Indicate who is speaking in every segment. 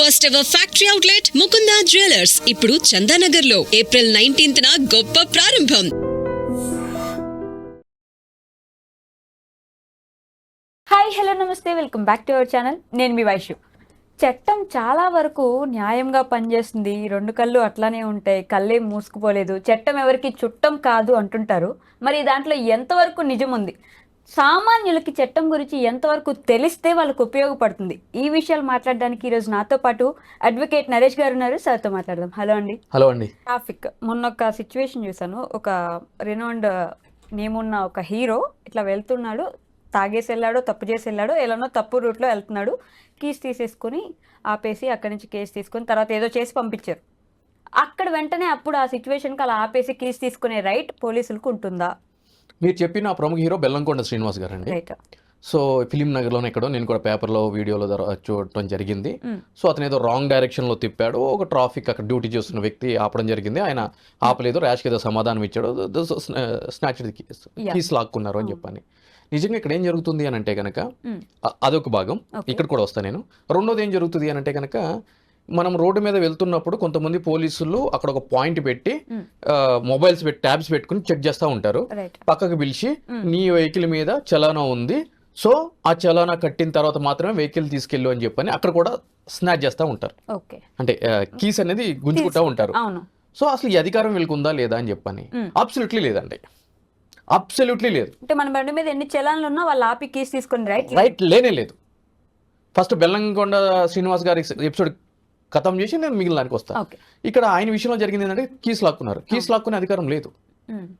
Speaker 1: First ever factory outlet Mukunda jewellers ఇప్పుడు చందానగర్లో April nineteenth గొప్ప ప్రారంభం.
Speaker 2: హాయ్ హలో నమస్తే. Welcome back to our channel నేను మీ వైష్యు చట్టం చాలా వరకు న్యాయంగా పనిచేస్తుంది. రెండు కళ్ళు అట్లానే ఉంటాయి. కళ్ళే మూసుకుపోలేదు. చట్టం ఎవరికి చుట్టం కాదు అంటుంటారు. మరి దాంట్లో ఎంతవరకు నిజం ఉంది సామాన్యులకి చట్టం గురించి ఎంతవరకు తెలిస్తే వాళ్ళకు ఉపయోగపడుతుంది? ఈ విషయాలు మాట్లాడడానికి ఈరోజు నాతో పాటు అడ్వకేట్ నరేష్ గారు ఉన్నారు. సార్తో మాట్లాడదాం. హలో అండి.
Speaker 3: హలో అండి.
Speaker 2: ట్రాఫిక్. మొన్న ఒక సిచ్యువేషన్ చూసాను ఒక రెనౌండ్ నేమ్ ఉన్న ఒక హీరో ఇట్లా వెళ్తున్నాడు. తాగేసి వెళ్ళాడో తప్పు చేసి వెళ్ళాడో ఎలానో తప్పు రూట్లో వెళ్తున్నాడు. కీస్ తీసేసుకొని ఆపేసి అక్కడి నుంచి కేసు తీసుకొని తర్వాత ఏదో చేసి పంపించారు. అక్కడ వెంటనే అప్పుడు ఆ సిచ్యువేషన్కి అలా ఆపేసి కీస్ తీసుకునే రైట్ పోలీసులకు ఉంటుందా?
Speaker 3: మీరు చెప్పిన ఆ ప్రముఖ హీరో బెల్లంకొండ శ్రీనివాస్ గారు అండి సో ఫిలిం నగర్లోనే ఎక్కడో నేను కూడా పేపర్లో వీడియోలో చూడటం జరిగింది.
Speaker 2: మ్.
Speaker 3: సో అతను ఏదో రాంగ్ డైరెక్షన్లో తిప్పాడు. ఒక ట్రాఫిక్ అక్కడ డ్యూటీ చేస్తున్న వ్యక్తి ఆపడం జరిగింది. ఆయన ఆపలేదు. ర్యాష్కి ఏదో సమాధానం ఇచ్చాడు. స్నాచ్. కీస్ లాక్కున్నారు అని చెప్పని. నిజంగా ఇక్కడ ఏం జరుగుతుంది అని అంటే కనుక అదొక భాగం. ఇక్కడ కూడా వస్తాను నేను. రెండోది ఏం జరుగుతుంది అని అంటే కనుక మనం రోడ్డు మీద వెళ్తున్నప్పుడు కొంతమంది పోలీసులు అక్కడ ఒక పాయింట్ పెట్టి. మొబైల్స్ పెట్టి ట్యాబ్స్ పెట్టుకుని చెక్ చేస్తూ ఉంటారు. పక్కకు పిలిచి. నీ వెహికల్ మీద చలానా ఉంది. సో ఆ చలానా కట్టిన తర్వాత మాత్రమే వెహికల్ తీసుకెళ్ళు అని చెప్పని అక్కడ కూడా స్నాచ్ చేస్తూ ఉంటారు. అంటే కీస్ అనేది గుంజుకుంటూ ఉంటారు. సో అసలు ఈ అధికారం వీళ్ళకి ఉందా లేదా అని చెప్పని. అబ్సల్యూట్లీ లేదండి. అబ్సల్యూట్లీ లేదు.
Speaker 2: అంటే మన బండి మీద ఎన్ని చలాన్లు ఉన్నా వాళ్ళు ఆపి కీస్ తీసుకొని రైట్?
Speaker 3: రైట్ లేనే లేదు. ఫస్ట్ బెల్లంకొండ శ్రీనివాస్ గారి ఎపిసోడ్ ఖతం చేసి నేను మిగిలిన దానికి వస్తాను ఇక్కడ ఆయన విషయంలో జరిగింది ఏంటంటే కీస్ లాక్కున్నారు కీస్ లాక్కునే అధికారం లేదు.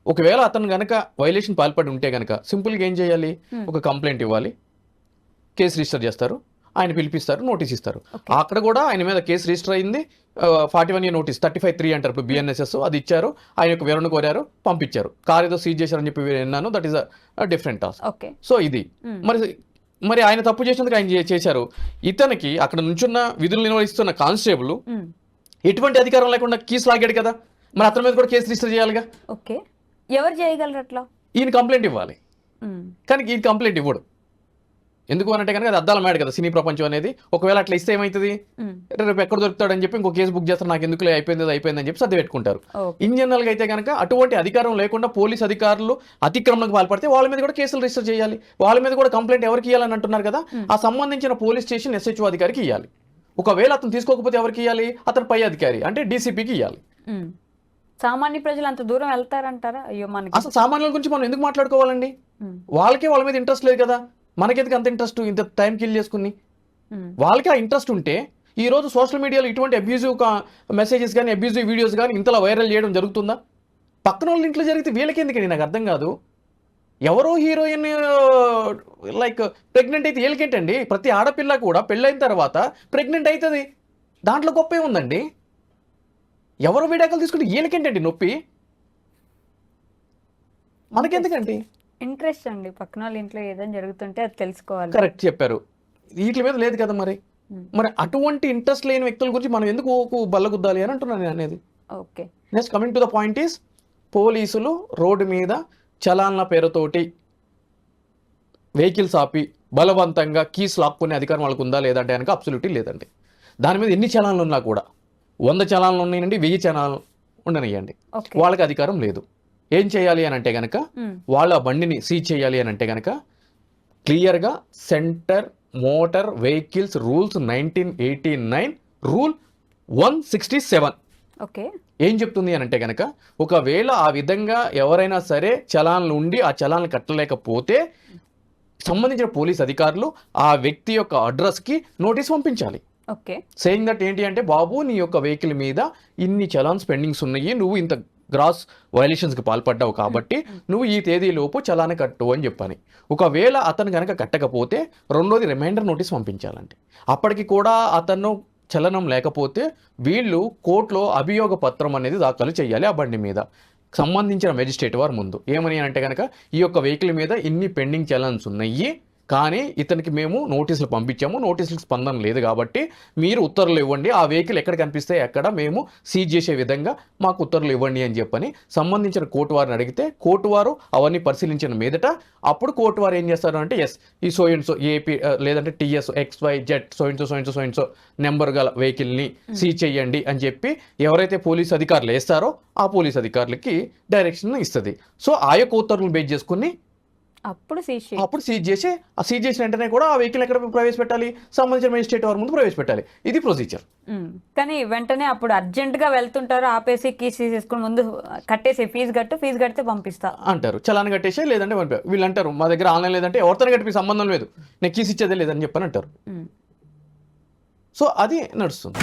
Speaker 3: ఒకవేళ అతను గనక వైలేషన్ పాల్పడి ఉంటే గనక సింపుల్గా ఏం చేయాలి. ఒక కంప్లైంట్ ఇవ్వాలి. కేసు రిజిస్టర్ చేస్తారు. ఆయన పిలిపిస్తారు నోటీస్ ఇస్తారు. అక్కడ కూడా ఆయన మీద కేసు రిజిస్టర్ అయింది. Forty one year notice thirty five three అంటారు. ఇప్పుడు బిఎన్ఎస్ఎస్ అది ఇచ్చారు. ఆయన యొక్క వివరణ కోరారు పంపించారు. కార్ ఏదో సీజ్ చేశారని చెప్పి విన్నాను. That is a different task
Speaker 2: okay.
Speaker 3: So ఇది. మరి మరి ఆయన తప్పు చేసినందుకు ఆయన చేశారు. ఇతనికి అక్కడ నుంచున్న విధులు నిర్వహిస్తున్న కానిస్టేబుల్. ఎటువంటి అధికారం లేకుండా కేసు లాగాడు కదా. మరి అతని మీద కూడా కేసు రిజిస్టర్ చేయాలిగా?
Speaker 2: ఓకే. ఎవరు చేయగలరు అట్లా?
Speaker 3: ఈయన కంప్లైంట్ ఇవ్వాలి. కానీ ఈ కంప్లైంట్ ఇవ్వడు. ఎందుకు అంటే కనుక అది అద్దాల మేడ కదా సినీ ప్రపంచం అనేది. ఒకవేళ అట్లా ఇస్తే ఏమవుతుంది
Speaker 2: మ్.
Speaker 3: రేపు ఎక్కడ దొరుకుతాడని చెప్పి ఇంకో కేసు బుక్ చేస్తారు నాకు ఎందుకు అయిపోయింది అది అయిపోయింది అని చెప్పి సర్ది పెట్టుకుంటారు. ఇన్ జనరల్గా అయితే కనుక అటువంటి అధికారం లేకుండా పోలీస్ అధికారులు అతిక్రమణకు పాల్పడితే వాళ్ళ మీద కూడా కేసులు రిజిస్టర్ చేయాలి. వాళ్ళ మీద కూడా కంప్లైంట్ ఎవరికి ఇవ్వాలని అంటున్నారు కదా ఆ సంబంధించిన పోలీస్ స్టేషన్ ఎస్హెచ్ఓ అధికారికి ఇవ్వాలి ఒకవేళ అతను తీసుకోకపోతే ఎవరికి ఇవ్వాలి అతను పై అధికారి అంటే డీసీపీకి ఇవ్వాలి.
Speaker 2: సామాన్య ప్రజలు అంత దూరం వెళ్తారంటారా? అయ్యో మనకి
Speaker 3: అసలు సామాన్యుల గురించి మనం ఎందుకు మాట్లాడుకోవాలండి. వాళ్ళకే వాళ్ళ మీద ఇంట్రెస్ట్ లేదు కదా. మనకెందుకు అంత ఇంట్రెస్ట్ ఇంత టైం కిల్ చేసుకుని?
Speaker 2: మ్మ్.
Speaker 3: వాళ్ళకి ఆ ఇంట్రెస్ట్ ఉంటే ఈ రోజు సోషల్ మీడియాలో ఇటువంటి అబ్యూజివ్ మెసేజెస్ కానీ అబ్యూజివ్ వీడియోస్ కానీ ఇంతలా వైరల్ చేయడం జరుగుతుందా? పక్కన వాళ్ళ ఇంట్లో జరిగితే వీళ్ళకి ఎందుకండి నాకు అర్థం కాదు. ఎవరో హీరోయిన్ లైక్ ప్రెగ్నెంట్ అయితే వీళ్ళకేంటండి? ప్రతి ఆడపిల్ల కూడా పెళ్ళైన తర్వాత ప్రెగ్నెంట్ అవుతుంది దాంట్లో గొప్ప ఏముందండి? ఎవరో విడాకులు తీసుకుంటే వీళ్ళకేంటండి నొప్పి? మనకెందుకండి?
Speaker 2: ఇంట్రెస్ట్ అండి. పక్కన వాళ్ళ ఇంట్లో ఏదైనా జరుగుతుంటే అది తెలుసుకోవాలి.
Speaker 3: కరెక్ట్ చెప్పారు. వీటి మీద లేదు కదా మరి. మరి అటువంటి ఇంట్రెస్ట్ లేని వ్యక్తుల గురించి మనం ఎందుకు బల్లగుద్దాలి అని అంటున్నాను నేను అనేది.
Speaker 2: Okay.
Speaker 3: Next coming to the point is పోలీసులు రోడ్డు మీద చలాన్ల పేరుతోటి వెహికల్స్ ఆపి బలవంతంగా కీస్ లాక్కునే అధికారం వాళ్ళకు ఉందా లేదంటే కనుక అబ్సల్యూట్లీ లేదండి. దాని మీద ఎన్ని చలాన్లు ఉన్నా కూడా వంద చలాన్లు ఉన్నాయండి వెయ్యి చలాన్లు ఉండనియండి వాళ్ళకి అధికారం లేదు. ఏం చేయాలి అని అంటే కనుక. వాళ్ళ బండిని సీజ్ చేయాలి అని అంటే కనుక క్లియర్గా centre motor vehicles rules nineteen eighty nine rule one sixty seven.
Speaker 2: Okay.
Speaker 3: ఏం చెప్తుంది అని అంటే కనుక ఒకవేళ ఆ విధంగా ఎవరైనా సరే చలాన్లు ఉండి ఆ చలాన్లు కట్టలేకపోతే సంబంధించిన పోలీస్ అధికారులు ఆ వ్యక్తి యొక్క అడ్రస్కి నోటీస్ పంపించాలి.
Speaker 2: ఓకే.
Speaker 3: సేయింగ్ దట్ ఏంటి అంటే బాబు నీ యొక్క వెహికల్ మీద ఇన్ని చలాన్స్ పెండింగ్స్ ఉన్నాయి నువ్వు ఇంత గ్రాస్ వైలేషన్స్కి పాల్పడ్డావు కాబట్టి నువ్వు ఈ తేదీలోపు చలాన కట్టు అని చెప్పని. ఒకవేళ అతను కనుక కట్టకపోతే రెండోది రిమైండర్ నోటీస్ పంపించాలండి. అప్పటికి కూడా అతను చలనం లేకపోతే వీళ్ళు కోర్టులో అభియోగ పత్రం అనేది దాఖలు చేయాలి ఆ బండి మీద. సంబంధించిన మెజిస్ట్రేట్ వారు ముందు. ఏమని అంటే కనుక ఈ యొక్క వెహికల్ మీద ఇన్ని పెండింగ్ చలన్స్ ఉన్నాయి. కానీ ఇతనికి మేము నోటీసులు పంపించాము నోటీసులకు స్పందన లేదు కాబట్టి మీరు ఉత్తర్వులు ఇవ్వండి ఆ వెహికల్ ఎక్కడ కనిపిస్తే ఎక్కడ మేము సీజ్ చేసే విధంగా మాకు ఉత్తర్వులు ఇవ్వండి అని చెప్పని సంబంధించిన కోర్టు వారిని అడిగితే కోర్టు వారు అవన్నీ పరిశీలించిన మీదట అప్పుడు కోర్టు వారు ఏం చేస్తారు అంటే ఎస్ ఈ సో అండ్ సో ఏపీ లేదంటే TS X Y Z so and so so and so so and so number గల వెహికల్ని సీజ్ చేయండి అని చెప్పి ఎవరైతే పోలీస్ అధికారులు వేస్తారో ఆ పోలీస్ అధికారులకి డైరెక్షన్ ఇస్తుంది. సో ఆ యొక్క ఉత్తర్వులు బేస్ చేసుకుని
Speaker 2: అప్పుడు సీజ్
Speaker 3: అప్పుడు సీజ్ చేసి ఆ సీజ్ చేసిన వెంటనే కూడా ఆ వెహికల్ ఎక్కడ ప్రవేశపెట్టాలి? సంబంధించిన మేజిస్ట్రేట్ వారి ముందు ప్రవేశపెట్టాలి? ఇది ప్రొసీజర్
Speaker 2: కానీ వెంటనే అప్పుడు అర్జెంట్గా వెళ్తుంటారు ఆపేసి కీస్ తీసేసుకుని ముందు కట్టేసి ఫీజు కట్టు ఫీజు కడితే పంపిస్తా.
Speaker 3: అంటారు. చలాన్ కట్టేసి లేదంటే పంపారు వీళ్ళు అంటారు మా దగ్గర ఆన్లైన్ లేదంటే ఎవరితో కట్టి సంబంధం లేదు. నేను కీస్ ఇచ్చేదే లేదని చెప్పని అంటారు. సో అది నడుస్తుంది.